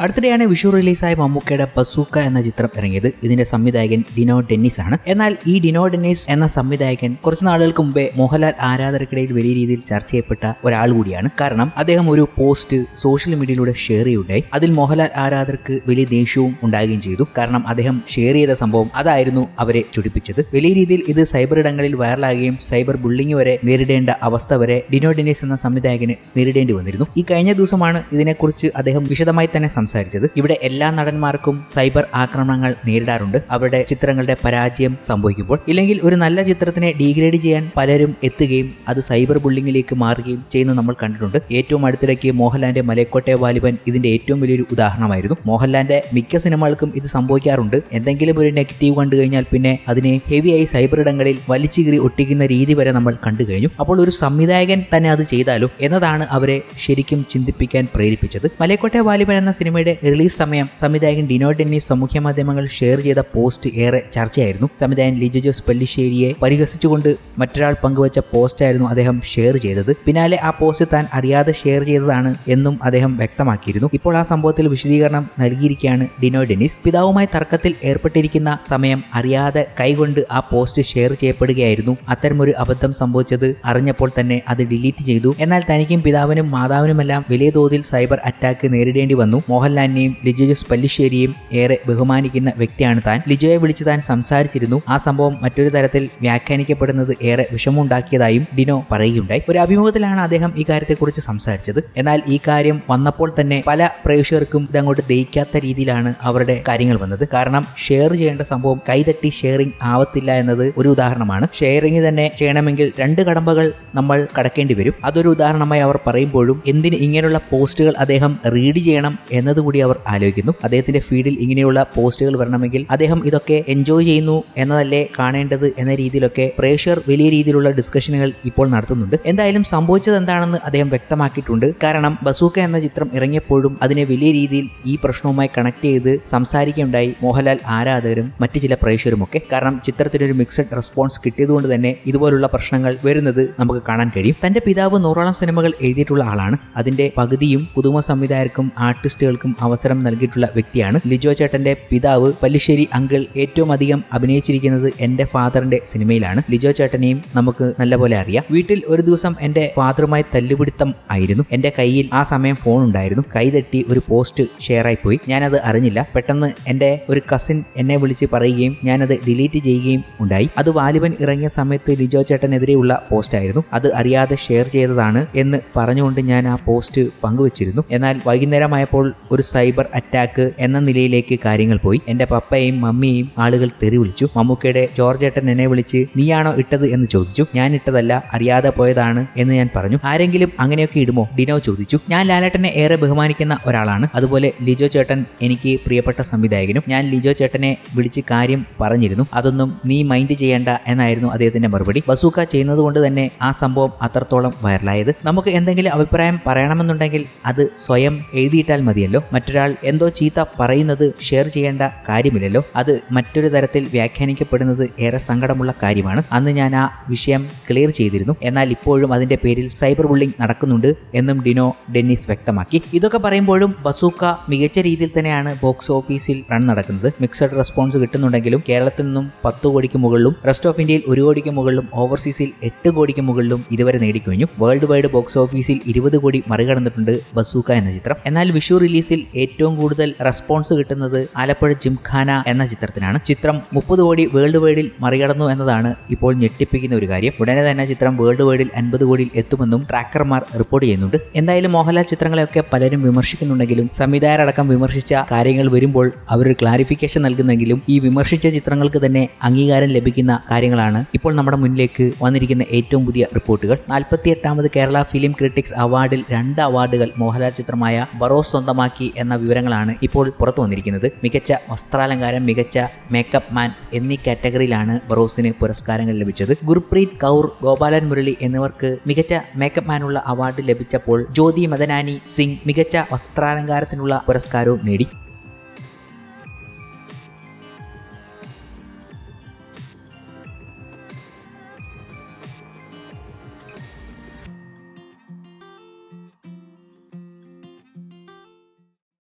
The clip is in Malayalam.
അടുത്തിടെയാണ് വിഷു റിലീസായ മമ്മൂക്കയുടെ പസൂക്ക എന്ന ചിത്രം ഇറങ്ങിയത്. ഇതിന്റെ സംവിധായകൻ ഡിനോ ഡെന്നിസ് ആണ് എന്നാൽ ഈ ഡിനോ ഡെന്നിസ് എന്ന സംവിധായകൻ കുറച്ച് നാളുകൾക്ക് മുമ്പേ മോഹൻലാൽ ആരാധകർക്കിടയിൽ വലിയ രീതിയിൽ ചർച്ച ചെയ്യപ്പെട്ട ഒരാൾ കൂടിയാണ്. കാരണം അദ്ദേഹം ഒരു പോസ്റ്റ് സോഷ്യൽ മീഡിയയിലൂടെ ഷെയർ ചെയ്യുകയുണ്ടായി. അതിൽ മോഹൻലാൽ ആരാധകർക്ക് വലിയ ദേഷ്യവും ഉണ്ടാകുകയും ചെയ്തു. കാരണം അദ്ദേഹം ഷെയർ ചെയ്ത സംഭവം അതായിരുന്നു അവരെ ചുടിപ്പിച്ചത്. വലിയ രീതിയിൽ ഇത് സൈബർ ഇടങ്ങളിൽ വൈറലാകുകയും സൈബർ ബുള്ളിങ് വരെ നേരിടേണ്ട അവസ്ഥ വരെ ഡിനോ ഡെന്നിസ് എന്ന സംവിധായകന് നേരിടേണ്ടി വന്നിരുന്നു. ഈ കഴിഞ്ഞ ദിവസമാണ് ഇതിനെക്കുറിച്ച് അദ്ദേഹം വിശദമായി തന്നെ ഇവിടെ എല്ലാ നടന്മാർക്കും സൈബർ ആക്രമണങ്ങൾ നേരിടാറുണ്ട്. അവരുടെ ചിത്രങ്ങളുടെ പരാജയം സംഭവിക്കുമ്പോൾ. ഇല്ലെങ്കിൽ ഒരു നല്ല ചിത്രത്തിനെ ഡീഗ്രേഡ് ചെയ്യാൻ പലരും എത്തുകയും അത് സൈബർ ബുള്ളിങ്ങിലേക്ക് മാറുകയും ചെയ്യുന്നത് നമ്മൾ കണ്ടിട്ടുണ്ട്. ഏറ്റവും അടുത്തിടയ്ക്ക് മോഹൻലാലിന്റെ മലക്കോട്ടെ വാലിബൻ ഇതിന്റെ ഏറ്റവും വലിയൊരു ഉദാഹരണമായിരുന്നു. മോഹൻലാലിന്റെ മിക്ക സിനിമകൾക്കും ഇത് സംഭവിക്കാറുണ്ട്. എന്തെങ്കിലും ഒരു നെഗറ്റീവ് കണ്ടു കഴിഞ്ഞാൽ പിന്നെ അതിനെ ഹെവിയായി സൈബർ ഇടങ്ങളിൽ വലിച്ചു കീറി ഒട്ടിക്കുന്ന രീതി വരെ നമ്മൾ കണ്ടു കഴിഞ്ഞു. അപ്പോൾ ഒരു സംവിധായകൻ തന്നെ അത് ചെയ്താലും എന്നതാണ് അവരെ ശരിക്കും ചിന്തിപ്പിക്കാൻ പ്രേരിപ്പിച്ചത്. മലക്കോട്ടെ വാലിബൻ എന്ന സിനിമയുടെ റിലീസ് സമയം സംവിധായകൻ ഡിനോ ഡെന്നി സമൂഹ മാധ്യമങ്ങൾ ഷെയർ ചെയ്ത പോസ്റ്റ് ഏറെ ചർച്ചയായിരുന്നു. സംവിധായകൻ ലിജു ജോസ് പല്ലിശ്ശേരിയെ പരിഹസിച്ചുകൊണ്ട് മറ്റൊരാൾ പങ്കുവച്ച പോസ്റ്റായിരുന്നു അദ്ദേഹം ഷെയർ ചെയ്തത്. പിന്നാലെ ആ പോസ്റ്റ് താൻ അറിയാതെ ഷെയർ ചെയ്തതാണ് എന്നും അദ്ദേഹം വ്യക്തമാക്കിയിരുന്നു. ഇപ്പോൾ ആ സംഭവത്തിൽ വിശദീകരണം നൽകിയിരിക്കുകയാണ് ഡിനോ ഡെന്നിസ്. പിതാവുമായി തർക്കത്തിൽ ഏർപ്പെട്ടിരിക്കുന്ന സമയം അറിയാതെ കൈകൊണ്ട് ആ പോസ്റ്റ് ഷെയർ ചെയ്യപ്പെടുകയായിരുന്നു. അത്തരമൊരു അബദ്ധം സംഭവിച്ചത് അറിഞ്ഞപ്പോൾ തന്നെ അത് ഡിലീറ്റ് ചെയ്തു. എന്നാൽ തനിക്കും പിതാവിനും മാതാവിനുമെല്ലാം വലിയ തോതിൽ സൈബർ അറ്റാക്ക് നേരിടേണ്ടി വന്നു. മോഹൻലാലിനെയും ലിജോ ജോസ് പല്ലിശ്ശേരിയെയും ഏറെ ബഹുമാനിക്കുന്ന വ്യക്തിയാണ് താൻ. ലിജോയെ വിളിച്ച് താൻ സംസാരിച്ചിരുന്നു. ആ സംഭവം മറ്റൊരു തരത്തിൽ വ്യാഖ്യാനിക്കപ്പെടുന്നത് ഏറെ വിഷമമുണ്ടാക്കിയതായും ഡിനോ പറയുകയുണ്ടായി. ഒരു അഭിമുഖത്തിലാണ് അദ്ദേഹം ഈ കാര്യത്തെക്കുറിച്ച് സംസാരിച്ചത്. എന്നാൽ ഈ കാര്യം വന്നപ്പോൾ തന്നെ പല പ്രേക്ഷകർക്കും ഇതങ്ങോട്ട് ദയിക്കാത്ത രീതിയിലാണ് അവരുടെ കാര്യങ്ങൾ വന്നത്. കാരണം ഷെയർ ചെയ്യേണ്ട സംഭവം കൈതട്ടി ഷെയറിംഗ് ആവത്തില്ല എന്നത് ഒരു ഉദാഹരണമാണ്. ഷെയറിംഗ് തന്നെ ചെയ്യണമെങ്കിൽ രണ്ട് കടമ്പകൾ നമ്മൾ കടക്കേണ്ടി വരും. അതൊരു ഉദാഹരണമായി അവർ പറയുമ്പോഴും എന്തിന് ഇങ്ങനെയുള്ള പോസ്റ്റുകൾ അദ്ദേഹം റീഡ് ചെയ്യണം എന്നതുകൂടി അവർ ആലോചിക്കുന്നു. അദ്ദേഹത്തിന്റെ ഫീഡിൽ ഇങ്ങനെയുള്ള പോസ്റ്റുകൾ വരണമെങ്കിൽ അദ്ദേഹം ഇതൊക്കെ എൻജോയ് ചെയ്യുന്നു എന്നതല്ലേ കാണേണ്ടത് എന്ന രീതിയിലൊക്കെ പ്രേക്ഷകർ വലിയ രീതിയിലുള്ള ഡിസ്കഷനുകൾ ഇപ്പോൾ നടത്തുന്നുണ്ട്. എന്തായാലും സംഭവിച്ചത് എന്താണെന്ന് അദ്ദേഹം വ്യക്തമാക്കിയിട്ടുണ്ട്. കാരണം ബസൂക്ക എന്ന ചിത്രം ഇറങ്ങിയപ്പോഴും അതിനെ വലിയ രീതിയിൽ ഈ പ്രശ്നവുമായി കണക്ട് ചെയ്ത് സംസാരിക്കുകയുണ്ടായി മോഹൻലാൽ ആരാധകരും മറ്റ് ചില പ്രേക്ഷകരുമൊക്കെ. കാരണം ചിത്രത്തിനൊരു മിക്സഡ് റെസ്പോൺസ് കിട്ടിയതുകൊണ്ട് തന്നെ ഇതുപോലുള്ള പ്രശ്നങ്ങൾ വരുന്നത് നമുക്ക് കാണാൻ കഴിയും. തന്റെ പിതാവ് നൂറോളം സിനിമകൾ എഴുതിയിട്ടുള്ള ആളാണ്. അതിന്റെ പകുതിയും പുതുമ സംവിധായകർക്കും ആർട്ടിസ്റ്റുകൾക്കും അവസരം നൽകിയിട്ടുള്ള വ്യക്തിയാണ്. ലിജോ ചേട്ടന്റെ പിതാവ് പല്ലിശ്ശേരി അങ്കിൾ ഏറ്റവും അധികം അഭിനയിച്ചിരിക്കുന്നത് എന്റെ ഫാദറിന്റെ സിനിമയിലാണ്. ലിജോ ചേട്ടനെയും നമുക്ക് നല്ലപോലെ അറിയാം. വീട്ടിൽ ഒരു ദിവസം എന്റെ ഫാദറുമായി തല്ലുപിടുത്തം ആയിരുന്നു. എന്റെ കയ്യിൽ ആ സമയം ഫോൺ ഉണ്ടായിരുന്നു. കൈതട്ടി ഒരു പോസ്റ്റ് ഷെയർ ആയി പോയി ഞാനത് അറിഞ്ഞില്ല. പെട്ടെന്ന് എന്റെ ഒരു കസിൻ എന്നെ വിളിച്ച് പറയുകയും ഞാനത് ഡിലീറ്റ് ചെയ്യുകയും ഉണ്ടായി. അത് വാലിബൻ ഇറങ്ങിയ സമയത്ത് ലിജോ ചേട്ടനെതിരെയുള്ള പോസ്റ്റ് ആയിരുന്നു. അത് അറിയാതെ ഷെയർ ചെയ്തതാണ് എന്ന് പറഞ്ഞുകൊണ്ട് ഞാൻ ആ പോസ്റ്റ് പങ്കുവച്ചിരുന്നു. എന്നാൽ വൈകുന്നേരമായപ്പോൾ ഒരു സൈബർ അറ്റാക്ക് എന്ന നിലയിലേക്ക് കാര്യങ്ങൾ പോയി. എന്റെ പപ്പയെയും മമ്മിയെയും ആളുകൾ തെറി വിളിച്ചു. മമ്മൂക്കയുടെ ജോർജ് ഏട്ടൻ എന്നെ വിളിച്ച് നീയാണോ ഇട്ടത്? എന്ന് ചോദിച്ചു. ഞാൻ ഇട്ടതല്ല അറിയാതെ പോയതാണ് എന്ന് ഞാൻ പറഞ്ഞു. ആരെങ്കിലും അങ്ങനെയൊക്കെ ഇടുമോ? ഡിനോ ചോദിച്ചു. ഞാൻ ലാലേട്ടനെ ഏറെ ബഹുമാനിക്കുന്ന ഒരാളാണ്. അതുപോലെ ലിജോ ചേട്ടൻ എനിക്ക് പ്രിയപ്പെട്ട സംവിധായകനും. ഞാൻ ലിജോ ചേട്ടനെ വിളിച്ച് കാര്യം പറഞ്ഞിരുന്നു. അതൊന്നും നീ മൈൻഡ് ചെയ്യേണ്ട എന്നായിരുന്നു അദ്ദേഹത്തിന്റെ മറുപടി. ബസൂക്ക ചെയ്യുന്നത് കൊണ്ട് തന്നെ ആ സംഭവം അത്രത്തോളം വൈറലായത്. നമുക്ക് എന്തെങ്കിലും അഭിപ്രായം പറയണമെന്നുണ്ടെങ്കിൽ അത് സ്വയം എഴുതിയിട്ടാൽ മതിയല്ലോ. മറ്റൊരാൾ എന്തോ ചീത്ത പറയുന്നത് ഷെയർ ചെയ്യേണ്ട കാര്യമില്ലല്ലോ. അത് മറ്റൊരു തരത്തിൽ വ്യാഖ്യാനിക്കപ്പെടുന്നത് ഏറെ സങ്കടമുള്ള കാര്യമാണ്. അന്ന് ഞാൻ ആ വിഷയം ക്ലിയർ ചെയ്തിരുന്നു. എന്നാൽ ഇപ്പോഴും അതിന്റെ പേരിൽ സൈബർ ബുള്ളിംഗ് നടക്കുന്നുണ്ട് എന്നും ഡിനോ ഡെന്നിസ് വ്യക്തമാക്കി. ഇതൊക്കെ പറയുമ്പോഴും ബസൂക്ക മികച്ച രീതിയിൽ തന്നെയാണ് ബോക്സ് ഓഫീസിൽ റൺ നടക്കുന്നത്. മിക്സഡ് റെസ്പോൺസ് കിട്ടുന്നുണ്ടെങ്കിലും കേരളത്തിൽ നിന്നും പത്ത് കോടിക്ക് മുകളിലും റെസ്റ്റ് ഓഫ് ഇന്ത്യയിൽ ഒരു കോടിക്ക് മുകളിലും ഓവർസീസിൽ എട്ട് കോടിക്ക് മുകളിലും ഇതുവരെ നേടിക്കഴിഞ്ഞു. വേൾഡ് വൈഡ് ബോക്സ് ഓഫീസിൽ ഇരുപത് കോടി മറികടന്നിട്ടുണ്ട് ബസൂക്ക എന്ന ചിത്രം. എന്നാൽ വിഷു റിലീസിൽ ഏറ്റവും കൂടുതൽ റെസ്പോൺസ് കിട്ടുന്നത് ആലപ്പുഴ ജിംഖാന എന്ന ചിത്രത്തിനാണ്. ചിത്രം മുപ്പത് കോടി വേൾഡ് വൈഡിൽ മറികടന്നു എന്നതാണ് ഇപ്പോൾ ഞെട്ടിപ്പിക്കുന്ന ഒരു കാര്യം. ഉടനെ തന്നെ ചിത്രം വേൾഡ് വൈഡിൽ അൻപത് കോടിയിൽ എത്തുമെന്നും ട്രാക്കർമാർ റിപ്പോർട്ട് ചെയ്യുന്നുണ്ട്. എന്തായാലും മോഹൻലാൽ ചിത്രങ്ങളെയൊക്കെ പലരും വിമർശിക്കുന്നുണ്ടെങ്കിലും സംവിധായകരടക്കം വിമർശിച്ച കാര്യങ്ങൾ വരുമ്പോൾ അവരൊരു ക്ലാരിഫിക്കേഷൻ നൽകുന്നെങ്കിലും ഈ വിമർശിച്ച ചിത്രങ്ങൾക്ക് തന്നെ അംഗീകാരം ലഭിക്കുന്ന കാര്യങ്ങളാണ് ഇപ്പോൾ നമ്മുടെ മുന്നിലേക്ക് വന്നിരിക്കുന്ന ഏറ്റവും പുതിയ റിപ്പോർട്ടുകൾ. നാൽപ്പത്തി എട്ടാമത് കേരള ഫിലിം ക്രിട്ടിക്സ് അവാർഡിൽ രണ്ട് അവാർഡുകൾ മോഹൻലാൽ ചിത്രമായ ബറോസ് സ്വന്തമാക്കി എന്ന വിവരങ്ങളാണ് ഇപ്പോൾ പുറത്തു വന്നിരിക്കുന്നത്. മികച്ച വസ്ത്രാലങ്കാരം മികച്ച മേക്കപ്പ് മാൻ എന്നീ കാറ്റഗറിയിലാണ് ബറോസിന് പുരസ്കാരങ്ങൾ ലഭിച്ചത്. ഗുർപ്രീത് കൗർ ഗോപാലൻ മുരളി എന്നിവർക്ക് മികച്ച മേക്കപ്പ് മാനുള്ള അവാർഡ് ലഭിച്ചപ്പോൾ ജ്യോതി മദനാനി സിംഗ് മികച്ച വസ്ത്രാലങ്കാരത്തിനുള്ള പുരസ്കാരവും നേടി.